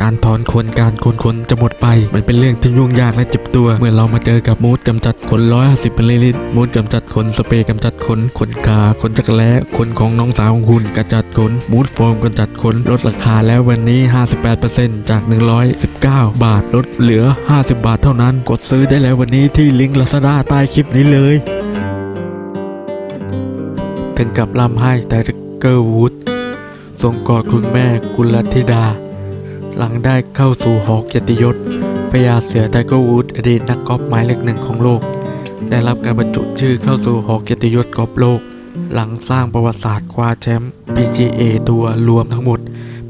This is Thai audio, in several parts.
การถอนขนการโกนขนจะหมดไป มันเป็นเรื่องที่ยุ่งยากและเจ็บตัว เมื่อเรามาเจอกับมูดกำจัดขน150มิลลิลิตรมูดกำจัดขนสเปรย์กำจัดขนขนขาขนจักรแล้ขนของน้องสาวของคุณกำจัดขนมูดโฟมกำจัดขนลดราคาแล้ววันนี้ 58%จาก 119 บาทลดเหลือ 50 บาทเท่านั้น กดซื้อได้แล้ววันนี้ที่ลิงก์ Lazada ใต้คลิปนี้เลย ถึงกับลำให้แต่เกอร์วูดทรงกอดคุณแม่กุลธิดา หลังได้เข้าสู่หอเกียรติยศพญาเสือไทเกอร์วูดอดีตนักกอล์ฟหมายเลขหนึ่งของโลก ได้รับการบรรจุชื่อเข้าสู่หอเกียรติยศกอล์ฟโลก หลังสร้างประวัติศาสตร์คว้าแชมป์ PGA ทัวร์รวมทั้งหมด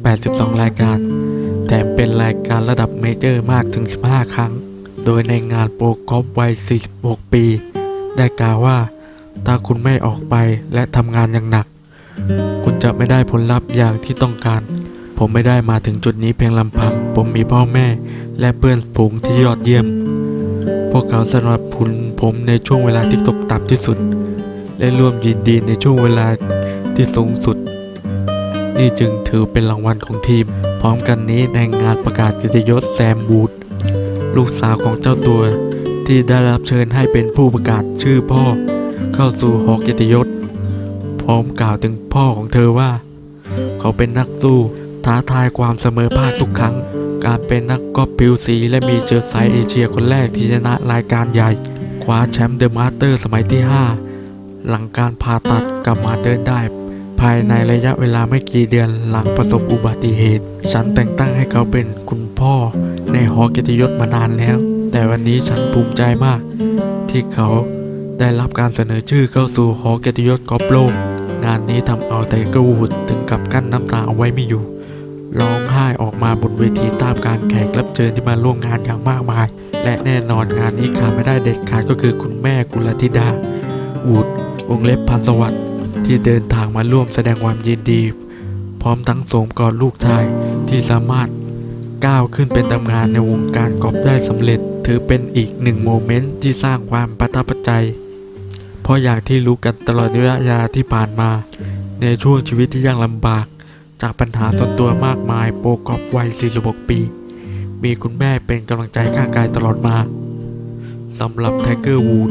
82 รายการ แถมเป็นรายการระดับเมเจอร์มากถึง 15 ครั้ง โดยในงานโปรกอล์ฟวัย 46 ปี ได้กล่าวว่า ถ้าคุณไม่ออกไปและทำงานอย่างหนัก คุณจะไม่ได้ผลลัพธ์อย่างที่ต้องการ ผมไม่ได้มาถึงจุดนี้เพียงลำพัง ผมมีพ่อแม่และเพื่อนฝูงที่ยอดเยี่ยม พวกเขาสนับสนุนผมในช่วงเวลาที่ตกต่ำที่สุด และร่วมยินดีในช่วงเวลาที่สูงสุด นี่จึงถือเป็นรางวัลของทีม พร้อมกันนี้ในงานประกาศเกียรติยศแซมบูดลูกสาวของเจ้าตัวที่ได้รับเชิญให้เป็นผู้ประกาศชื่อพ่อ เข้าสู่หอเกียรติยศ พร้อมกล่าวถึงพ่อของเธอว่า เขาเป็นนักสู้ ท้าทายความเสมอภาคทุกครั้ง การเป็นนักกอล์ฟผิวสีและมีเชื้อสายเอเชียคนแรกที่ชนะรายการใหญ่ คว้าแชมป์เดอะมาสเตอร์สมัยที่ 5 หลังการผ่าตัดกลับมาเดินได้ ภายในระยะเวลาไม่กี่เดือนหลังประสบอุบัติเหตุ ฉันแต่งตั้งให้เขาเป็นคุณพ่อในหอเกียรติยศมานานแล้ว แต่วันนี้ฉันภูมิใจมาก ที่เขาได้รับการเสนอชื่อเข้าสู่หอเกียรติยศกอล์ฟโลกงานนี้ทำเอาไทเกอร์วูดถึงกับกั้นน้ำตาเอาไว้ไม่อยู่ ร้องไห้ออกมาบนเวทีตามการแขกรับเชิญที่มาร่วมงานอย่างมากมาย และแน่นอนงานนี้ขาดไม่ได้เด็ดขาดก็คือคุณแม่กุลธิดาวูดวงเล็บพันสวัสดิ์ที่เดินทางมาร่วมแสดงความยินดี พร้อมทั้งสวมกอดลูกชายที่สามารถก้าวขึ้นเป็นตำนานในวงการกอล์ฟได้สำเร็จ ถือเป็นอีกหนึ่งโมเมนต์ที่สร้างความประทับใจ เพราะอย่างที่รู้กันตลอดระยะเวลาที่ผ่านมา ในช่วงชีวิตที่ยากลำบาก จากปัญหาส่วนตัวมากมายโปรกอบวัย 46 ปี มีคุณแม่เป็นกำลังใจข้างกายตลอดมาสำหรับไทเกอร์วูด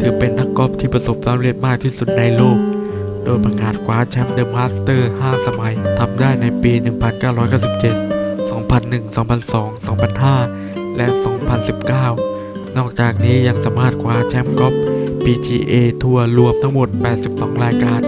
ถือเป็นนักกอล์ฟที่ประสบความสำเร็จมากที่สุดในโลก โดยประกาศคว้าแชมป์เดอะมาสเตอร์ 5 สมัยทำได้ในปี 1997 2001 2002 2005 และ 2019 นอกจากนี้ยังสามารถคว้าแชมป์กอล์ฟ PGA ทัวร์รวมทั้งหมด 82 รายการ